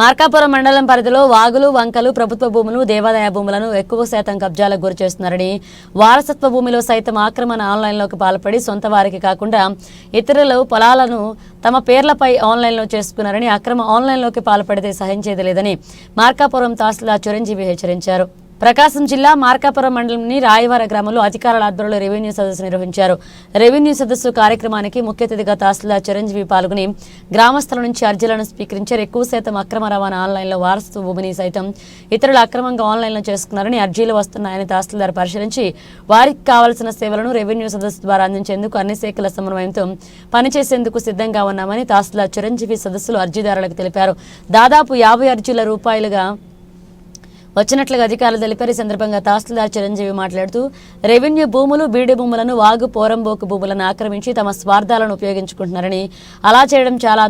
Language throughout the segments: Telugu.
మార్కాపురం మండలం పరిధిలో వాగులు వంకలు ప్రభుత్వ భూములు దేవాదాయ భూములను ఎక్కువ శాతం కబ్జాలకు గురి చేస్తున్నారని వారసత్వ భూమిలో సైతం ఆక్రమణ ఆన్లైన్లోకి పాల్పడి సొంత వారికి కాకుండా ఇతరులు పొలాలను తమ పేర్లపై ఆన్లైన్లో చేసుకున్నారని అక్రమ ఆన్లైన్లోకి పాల్పడితే సహించేది లేదని మార్కాపురం తహసీల్దార్ చిరంజీవి హెచ్చరించారు. ప్రకాశం జిల్లా మార్కాపురం మండలంని రాయవార గ్రామంలో అధికారుల ఆధ్వర్యంలో రెవెన్యూ సదస్సు నిర్వహించారు. రెవెన్యూ సదస్సు కార్యక్రమానికి ముఖ్య అతిథిగా తహసీల్దార్ చిరంజీవి పాల్గొని గ్రామస్తుల నుంచి అర్జీలను స్వీకరించారు. ఎక్కువ శాతం అక్రమ రవాణా ఆన్లైన్లో వారసత్వ భూమిని సైతం ఇతరులు అక్రమంగా ఆన్లైన్లో చేసుకున్నారని అర్జీలు వస్తున్నాయని తహసీల్దార్ పరిశీలించి వారికి కావాల్సిన సేవలను రెవెన్యూ సదస్సు ద్వారా అందించేందుకు అన్ని శాఖల సమన్వయంతో పనిచేసేందుకు సిద్ధంగా ఉన్నామని తహసీల్దార్ చిరంజీవి సదస్సులో అర్జీదారులకు తెలిపారు. దాదాపు యాభై అర్జీల రూపాయలుగా వచ్చినట్లుగా అధికారులు తెలిపారు. ఈ సందర్భంగా తహసీల్దార్ చిరంజీవి మాట్లాడుతూ రెవెన్యూ భూములు బీడి భూములను వాగు పోరంబోకు భూములను ఆక్రమించి తమ స్వార్థాలను ఉపయోగించుకుంటున్నారని అలా చేయడం చాలా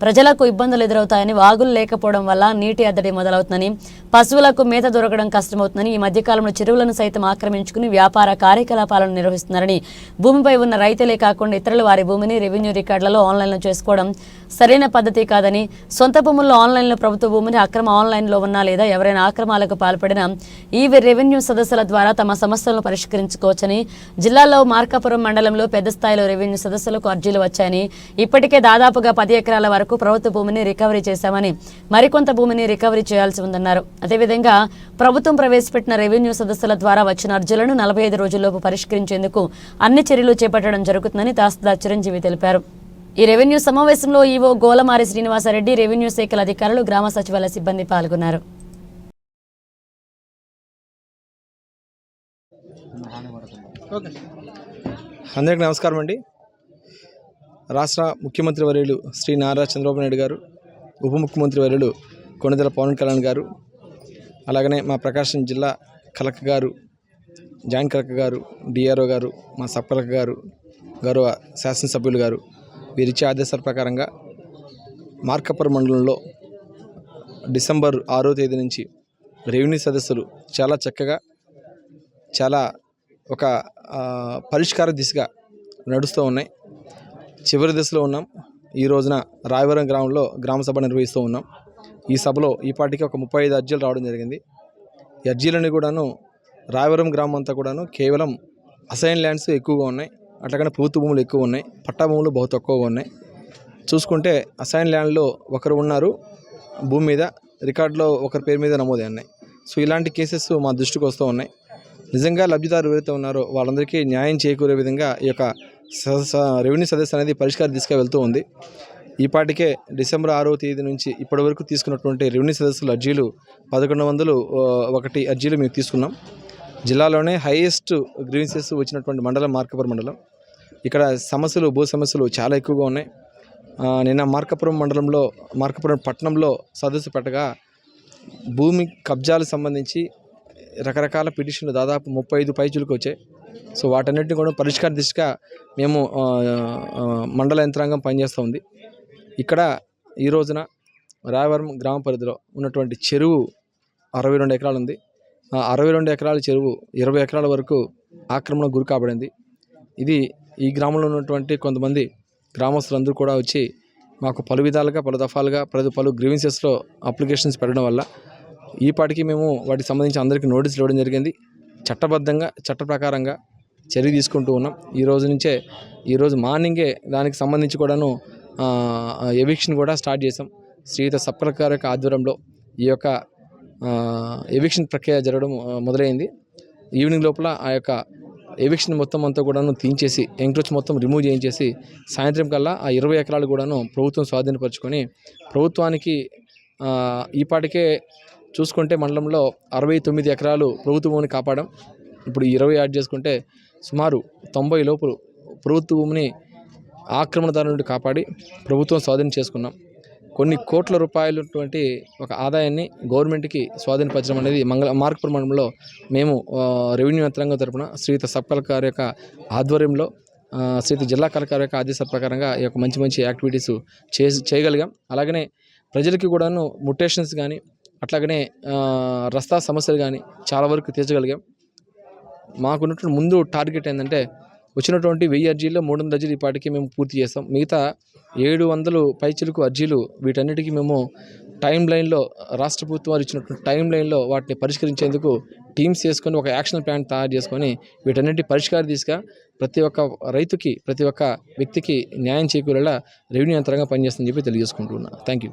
ప్రజలకు ఇబ్బందులు ఎదురవుతాయని వాగులు లేకపోవడం వల్ల నీటి అద్దడి మొదలవుతుందని పశువులకు మేత దొరకడం కష్టమవుతుందని ఈ మధ్యకాలంలో చెరువులను సైతం ఆక్రమించుకుని వ్యాపార కార్యకలాపాలను నిర్వహిస్తున్నారని భూమిపై ఉన్న రైతులే కాకుండా ఇతరులు వారి భూమిని రెవెన్యూ రికార్డులలో ఆన్లైన్లో చేసుకోవడం సరైన పద్ధతి కాదని సొంత భూముల్లో ఆన్లైన్లో ప్రభుత్వ భూమిని అక్రమ ఆన్లైన్లో ఉన్నా లేదా ఎవరైనా ఆక్రమాలకు పాల్పడిన ఈ రెవెన్యూ సదస్సుల ద్వారా తమ సమస్యలను పరిష్కరించుకోవచ్చని జిల్లాలో మార్కాపురం మండలంలో పెద్ద స్థాయిలో రెవెన్యూ సదస్సులకు అర్జీలు వచ్చాయని ఇప్పటికే దాదాపుగా పది ఎకరాల వరకు ప్రభుత్వ భూమిని రికవరీ చేశామని మరికొంత భూమిని రికవరీ చేయాల్సి ఉందన్నారు. అదేవిధంగా ప్రభుత్వం ప్రవేశపెట్టిన రెవెన్యూ సదస్సుల ద్వారా వచ్చిన అర్జీలను నలభై ఐదు రోజుల్లోపు పరిష్కరించేందుకు అన్ని చర్యలు చేపట్టడం జరుగుతుందని తహసీల్దార్ చిరంజీవి తెలిపారు. ఈ రెవెన్యూ సమావేశంలో ఈవో గోలమారి శ్రీనివాసరెడ్డి రెవెన్యూ శాఖల అధికారులు గ్రామ సచివాలయ సిబ్బంది పాల్గొన్నారు. అందరికి నమస్కారం అండి రాష్ట్ర ముఖ్యమంత్రి వర్యులు శ్రీ నారా చంద్రబాబు నాయుడు గారు ఉప ముఖ్యమంత్రి వర్యులు కొణిదెల పవన్ కళ్యాణ్ గారు అలాగనే మా ప్రకాశం జిల్లా కలెక్టర్ గారు జాయింట్ కలెక్టర్ గారు డిఆర్ఓ గారు మా సబ్ కలెక్టర్ గారు గౌరవ శాసనసభ్యులు గారు వీరిచ్చే ఆదేశాల ప్రకారంగా మార్కపురం మండలంలో డిసెంబర్ ఆరో తేదీ నుంచి రెవెన్యూ సదస్సులు చాలా చక్కగా చాలా ఒక పరిష్కార దిశగా నడుస్తూ ఉన్నాయి. చివరి దశలో ఉన్నాం. ఈ రోజున రాయవరం గ్రామంలో గ్రామ సభ నిర్వహిస్తూ ఉన్నాం. ఈ సభలో ఈ పాటికి ఒక ముప్పై ఐదు అర్జీలు రావడం జరిగింది. ఈ అర్జీలని కూడాను రాయవరం గ్రామం అంతా కూడాను కేవలం అసైన్ ల్యాండ్స్ ఎక్కువగా ఉన్నాయి. అట్లాగనే ప్రభుత్వ భూములు ఎక్కువ ఉన్నాయి. పట్టా భూములు బహు తక్కువగా ఉన్నాయి. చూసుకుంటే అసైన్ ల్యాండ్లో ఒకరు ఉన్నారు. భూమి మీద రికార్డులో ఒకరి పేరు మీద నమోదే ఉన్నాయి సో ఇలాంటి కేసెస్ మా దృష్టికి వస్తూ ఉన్నాయి. నిజంగా లబ్ధిదారు ఎవరైతే ఉన్నారో వాళ్ళందరికీ న్యాయం చేకూరే విధంగా ఈ యొక్క రెవెన్యూ సదస్సు అనేది పరిష్కారం తీసుకువెళ్తూ వెళ్తూ ఉంది. ఈపాటికే డిసెంబర్ ఆరో తేదీ నుంచి ఇప్పటి వరకు తీసుకున్నటువంటి రెవెన్యూ సదస్సుల అర్జీలు పదకొండు వందలు ఒకటి అర్జీలు మేము తీసుకున్నాం. జిల్లాలోనే హైయెస్ట్ గ్రీవెన్సెస్ వచ్చినటువంటి మండలం మార్కపురం మండలం. ఇక్కడ సమస్యలు భూ సమస్యలు చాలా ఎక్కువగా ఉన్నాయి. నిన్న మార్కపురం మండలంలో మార్కపురం పట్టణంలో సదస్సు పెట్టగా భూమి కబ్జాలకు సంబంధించి రకరకాల పిటిషన్లు దాదాపు ముప్పై ఐదు పైచులకు వచ్చాయి. సో వాటన్నిటిని కూడా పరిష్కార దిశగా మేము మండల యంత్రాంగం పనిచేస్తూ ఉంది. ఇక్కడ ఈ రోజున రాయవరం గ్రామ పరిధిలో ఉన్నటువంటి చెరువు అరవై రెండు ఎకరాలు ఉంది. ఆ అరవై రెండు ఎకరాల చెరువు ఇరవై ఎకరాల వరకు ఆక్రమణ గురి కాబడింది. ఇది ఈ గ్రామంలో ఉన్నటువంటి కొంతమంది గ్రామస్తులందరూ కూడా వచ్చి మాకు పలు విధాలుగా పలు దఫాలుగా పలు పలు గ్రీవెన్సెస్లో అప్లికేషన్స్ పెట్టడం వల్ల ఈ పాటికి మేము వాటికి సంబంధించి అందరికీ నోటీసులు ఇవ్వడం జరిగింది. చట్టబద్ధంగా చట్ట ప్రకారంగా చర్య తీసుకుంటూ ఉన్నాం. ఈ రోజు నుంచే ఈరోజు మార్నింగే దానికి సంబంధించి కూడాను ఎవిక్షన్ కూడా స్టార్ట్ చేసాం శ్రీత సప్రకార యొక్క ఆధ్వర్యంలో ఈ యొక్క ఎవిక్షన్ ప్రక్రియ జరగడం మొదలైంది. ఈవినింగ్ లోపల ఆ యొక్క ఎవిక్షన్ మొత్తం అంతా కూడాను తీయించేసి ఎంక్రోచ్ మొత్తం రిమూవ్ చేయించేసి సాయంత్రం కల్లా ఆ ఇరవై ఎకరాలు కూడాను ప్రభుత్వం స్వాధీనపరచుకొని ప్రభుత్వానికి ఈపాటికే ఈ పాటికే చూసుకుంటే మండలంలో అరవై తొమ్మిది ఎకరాలు ప్రభుత్వం కాపాడం. ఇప్పుడు ఇరవై యాడ్ చేసుకుంటే సుమారు తొంభై లోపులు ప్రభుత్వ భూమిని ఆక్రమణదారు నుండి కాపాడి ప్రభుత్వం స్వాధీనం చేసుకున్నాం. కొన్ని కోట్ల రూపాయలటువంటి ఒక ఆదాయాన్ని గవర్నమెంట్కి స్వాధీనపరచడం అనేది మంగళ మార్కపురం మండలంలో మేము రెవెన్యూ యంత్రాంగం తరపున శ్రీయుత సబ్ కలెక్టర్ యొక్క ఆధ్వర్యంలో శ్రీత శ్రీయుత జిల్లా కలెక్టర్ యొక్క ఆదేశాల ప్రకారంగా ఈ యొక్క మంచి మంచి యాక్టివిటీస్ చేసి చేయగలిగాం. అలాగనే ప్రజలకి కూడాను ముటేషన్స్ కానీ అట్లాగనే రస్తా సమస్యలు కానీ చాలా వరకు తీర్చగలిగాం. మాకున్నటువంటి ముందు టార్గెట్ ఏంటంటే వచ్చినటువంటి వెయ్యి అర్జీల్లో మూడు వందల అర్జీలు ఇప్పటికీ మేము పూర్తి చేస్తాం. మిగతా ఏడు వందలు పైచిలకు అర్జీలు వీటన్నిటికీ మేము టైం లైన్లో రాష్ట్ర ప్రభుత్వం వారు ఇచ్చినటువంటి టైం లైన్లో వాటిని పరిష్కరించేందుకు టీమ్స్ చేసుకొని ఒక యాక్షన్ ప్లాన్ తయారు చేసుకొని వీటన్నిటి పరిష్కారం తీసుగా ప్రతి ఒక్క రైతుకి ప్రతి ఒక్క వ్యక్తికి న్యాయం చేకూరేలా రెవెన్యూ యంత్రంగా పనిచేస్తుందని చెప్పి తెలియజేసుకుంటున్నాను థ్యాంక్ యూ